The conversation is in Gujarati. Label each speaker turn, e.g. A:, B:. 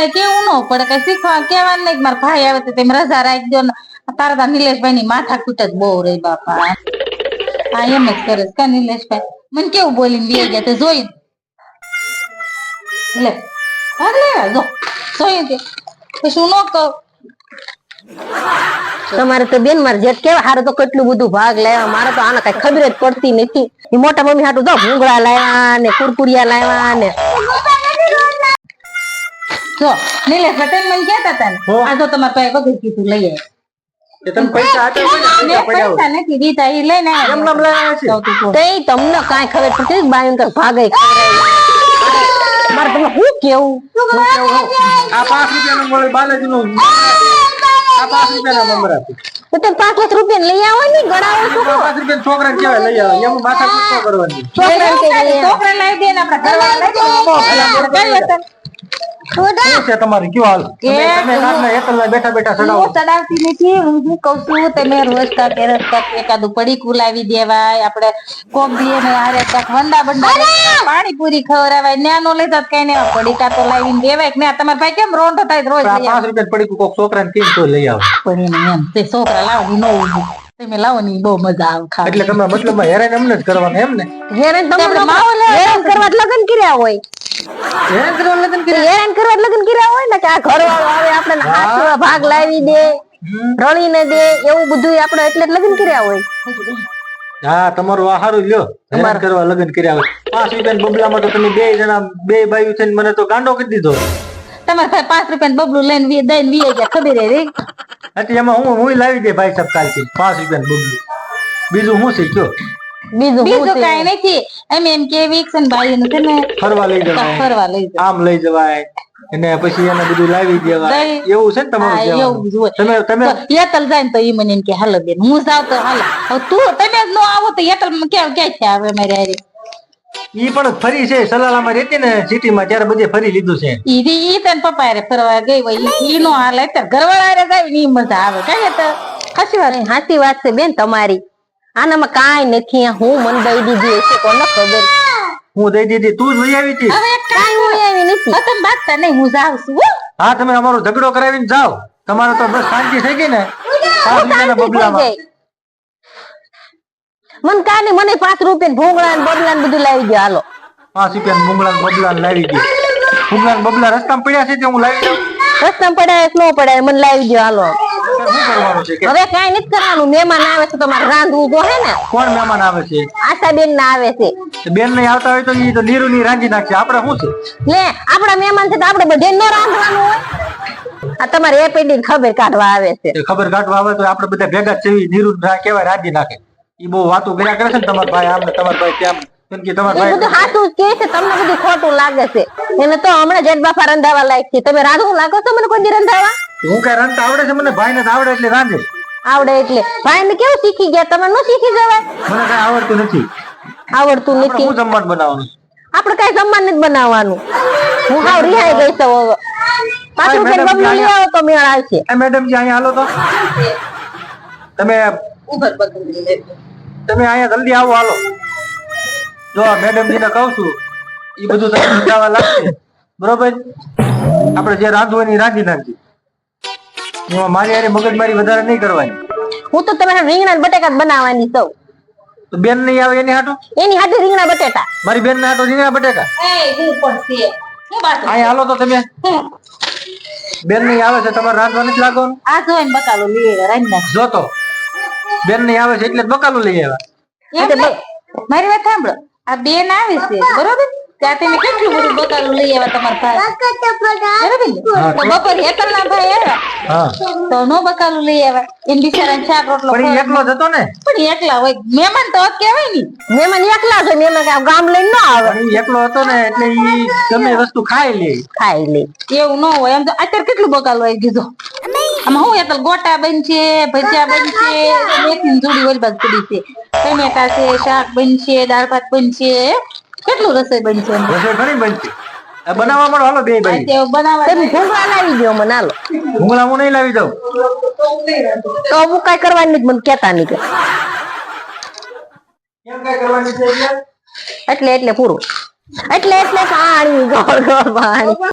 A: કઈ કેવું ન પડે કઈ શીખવા કેવાનું નહીં મારા ભાઈ આવે તો તેમ રજા રાખી દો તારા તા નિલેશભાઈ ની માથા કૂટ જ બહુ રહી બાપા. હા એમ જ કરે છે. નિલેશભાઈ? મને કેવું બોલીને બે ગયા તે જોઈ લે ભાગ લે જો જોઈ તે. પછી ન કહું.
B: તમારે તો બેન મારે જેટ કેવા હારે તો કેટલું બધું ભાગ લેવા મારે તો આને કઈ ખબર જ પડતી નથી. મોટા મમ્મી હાટું તો ભૂંગળા લાવ્યા ને કુરકુરિયા લાવ્યા ને.
A: જો નિલેશભાઈ પટેલ મને કહેતા હતા ને. આ જો તમારા પાસે વગર કીધું લઈ આવે.
C: એ પૈસા આપ્યા ને,
A: નથી દીધા એ લઈને
C: એમ નામ લાવ્યા છે?
A: તો.
B: તે તમને કાંઈ ખબર પડતી બાયું તો ભાગે ખવડાવી. મારે તમને શું કેવું?
C: હું કેવું? આ પાંચ રૂપિયાનું મળે બાલાજીનું આ પાંચ રૂપિયાના મમરા
B: તો તમે પાંચ લાખ રૂપિયા લઈ આવો ને ગણાવો છો.
C: પાંચ રૂપિયાના છોકરાને કહેવાય લઈ આવે. એમાં માથા કૂટ કરવાની.
B: છોકરાને કઈ લઈ
A: છોકરા દે ને આપણા ઘરવાળા લાવી દે.
C: શું છે તમારે કયો હાલ? તમે તમે રાતના એકલા બેઠા બેઠા ચડાવો.
A: હું ચડાવતી નથી હું શું કઉ છું? તમે રોજ કાંક એ રોજ એકાદું પડીકું લાવી દેવાય આપણે કોક દીએ ને હારે કાંક વંડા બંડા લેતા, પાણીપુરી ખવડાવાય ન્યાનો લેતા કઈ ને પડીકા તો લાવીને દેવાય ને તમારા ભાઈ કેમ રોંઢો થાય રોજ.
C: પાંચ રૂપિયા પડીકું કોક છોકરાને કેમ તો લઈ આવે.
A: પણ એને એમ તે છોકરા લાવો નો ઊભું તમે લાવો ને ઈ બહુ મજા આવે ખાવા
C: એટલે તમે મતલબમાં હેરાન એમને જ કરવાનું એમ ને?
B: હેરાન તમે
A: આપણે માવો લેવા
B: હેરાન કરવા જ લગ્ન કર્યા હોય.
C: હેરાન કરવાનું લગ્ન
B: તો હેરાન કરવા લગ્ન કર્યા હોય ને કે આ ઘરવાળો આવે આપણે હાથમાં ભાગ લાવી દે રળીને દે એવું બધું આપણે એટલે જ લગ્ન કર્યા હોય.
C: હા તમારું આ લ્યો. હેરાન કરવા લગ્ન કર્યા હોય. પાંચ રૂપિયા બબલામાં તો તમે બે જણા બે ભાઈ થઈને મને તો ગાંડો કરી દીધો.
A: તમારે ભાઈ પાંચ રૂપિયા બબલું લઈને વી- દઈને વી ગયા ખબર હે રે?
C: એટલે એમાં હું હું લાવી દે ભાઈ સાહેબ કાલથી પાંચ રૂપિયા બબલું. બીજું શું છે કયો?
B: બીજું
A: બીજું
B: છે?
A: કઈ નથી. એમ એમ કે વિક્સન ભાઈ નું છે ને
C: ફરવા લઈ જવાય.
A: ફરવા લઈ જવાય.
C: આમ લઈ જવાય. અને પછી એને બધું લાવી દેવાય. એવું છે ને તમારું
A: એવું
C: તમે તમે
A: યતલ જાય ને તો ઈ મને એમ કે હાલો બેન હું જાવ તો હાલો. તું તમે જ નો આવો તો યતલ કે કે છે આવે મારે હારે?
C: ઈ પણ ફરી છે. સલાલામાં રહેતી ને સિટીમાં ત્યારે બધે ફરી લીધું છે.
A: ઈ ઈ તન પપ્પા રે ફરવા ગઈ હોય. ઈ- નો હાલે. ત્યારે ઘરવાળા રે જાય ને ઈ મજા આવે. કઈ તો
B: સાચી વાત સાચી વાત છે બેન તમારી. આનામાં કાંઈ નથી હું મન દઈ દીધી હશે કોને ખબર?
C: હું દઈ દીધી તું જ વહી આવી હતી?
A: હવે એક
B: કાંઈ હું આવી નથી.
A: હવે તમે નહીં હું જાઉં છું હા.
C: તમે અમારો ઝઘડો કરાવીને જાઓ. તમારે તો બસ શાંતિ થઈ ગઈ ને.
B: મને કાંઈ નહીં મને પાંચ રૂપિયા ભૂંગળા ને બબલા ને બધું લાવી દે હાલો.
C: પાંચ રૂપિયા ભૂંગળા ને બબલા ને લાવી દે ભૂંગળા ને બબલા રસ્તામાં પડ્યા છે તે હું લાવી દઉં
B: રસ્તામાં પડ્યા કે ન પડાય મને લાવી દે હાલો. હવે કઈ નથી કરવાનું. મહેમાન આવે છે તમારે રાંધવું તો હે ને.
C: કોણ મહેમાન આવે છે?
B: આશા બેન ના આવે છે.
C: બેન નહીં આવતા હોય તો એ તો નીરુ ની રાંધી નાખશે. આપડે શું છે?
B: લે આપડા મહેમાન છે તો આપડે બધે ન રાંધવાનું હોય. આ તમારે એ પેઢી ખબર કાઢવા આવે છે.
C: ખબર કાઢવા આવે તો આપડે બધા ભેગા જેવી નીરુ કેવાય રાંધી નાખે. ઈ બહુ વાતો કર્યા કરે છે ને તમારા ભાઈ આમ ને તમારા ભાઈ કેમ? કે તમારા
B: એ બધું સાચું કે છે. તમને બધું ખોટું લાગે છે. એને તો હમણાં જેટ બાપા રંધાવા લાયક છે. તમે રાંધવું લાગો છો મને કોઈ દી રંધાવા?
C: હું કઈ રમતા આવડે છે? મને ભાઈ ને આવડે એટલે રાંધે.
B: આવડે એટલે. ભાઈ ને કેવું શીખી ગયા? તમે ન શીખી જવાય.
C: મને કઈ આવડતું નથી.
B: આવડતું નથી.
C: હું જમવાનું બનાવવાનું?
B: આપણે કઈ જમવાનું નથી બનાવવાનું. હું હાવ રિહાઈ ગઈ છું હવે. પાછું
C: કે
B: બબલું લઈ આવો તો મેળ આવશે.
C: એ મેડમજી અહીંયા હાલો તો. તમે
A: ઉભર પકડી
C: તમે અહીંયા જલ્દી આવો હાલો. જો મેડમજી ને કહું છું એ બધું તમને સમજાવવા લાગશે. બરોબર? આપણે જે રાંધવું એની એ રાંધી નાખજો. એમાં મારી હારે મગજમારી વધારે નહીં કરવાની.
B: હું તો તમારા રીંગણા ને બટેકા જ બનાવવાની
C: તો બેન નહીં આવે એની હાટો?
B: એની હાટે રીંગણા બટેટા
C: મારી બેન ના હાટો રીંગણા બટેકા?
A: એ હું
C: હાલો તો તમે. બેન નહીં આવે છે તમારે રાંધવા નથી લાગવાનું?
A: આ જોઈને બકાલો લઈ આવ્યા રાંધી નાખ.
C: જો તો. બેન નહીં આવે છે એટલે બકાલો લઈ આવ્યા.
A: એમ મારી વાત સાંભળો. આ બેન આવે છે બરોબર? ત્યાં તમે કેટલું બધું બકાલું લઈ આવ્યા તમારા પાસે બરોબર ને? તો હેતલ ના ભાઈ આવ્યા. તો નો બકાલું લઈ આવ્યા. એમ બિચારા શાક રોટલો
C: પણ એકલો જ હતો ને?
A: પણ એકલા હોય. મહેમાન તો હોત કહેવાય ને.
B: મહેમાન એકલા છે મહેમાન ગામ લઈને ના આવે.
C: એકલો હતો ને એટલે ઈ ગમે વસ્તુ ખાઈ લે.
B: ખાઈ લે.
A: એવું ન હોય. એમ તો અત્યારે કેટલું બકાલું આવી ગયું આમાં હું હેતલ ગોટા બનશે ભજીયા બનશે મેથીની જોડી ઓલી બાજુ પડી છે. ટમેટા છે શાક બનશે દાળ ભાત બનશે કેટલું રસોઈ બનશે
C: રસોઈ ઘણી બનતી બનાવવા માંડો હાલો બે ભાઈ
B: તમે ભૂંગળા લાવી દો મને હાલો
C: ભૂંગળા હું નહીં લાવી દઉં
B: તો હું કઈ કરવાની મને કેતા નહીં કે
C: કેમ કઈ કરવાની છે એટલે?
B: એટલે એટલે પૂરું એટલે એટલે પાણી ગોળ ગોળ પાણી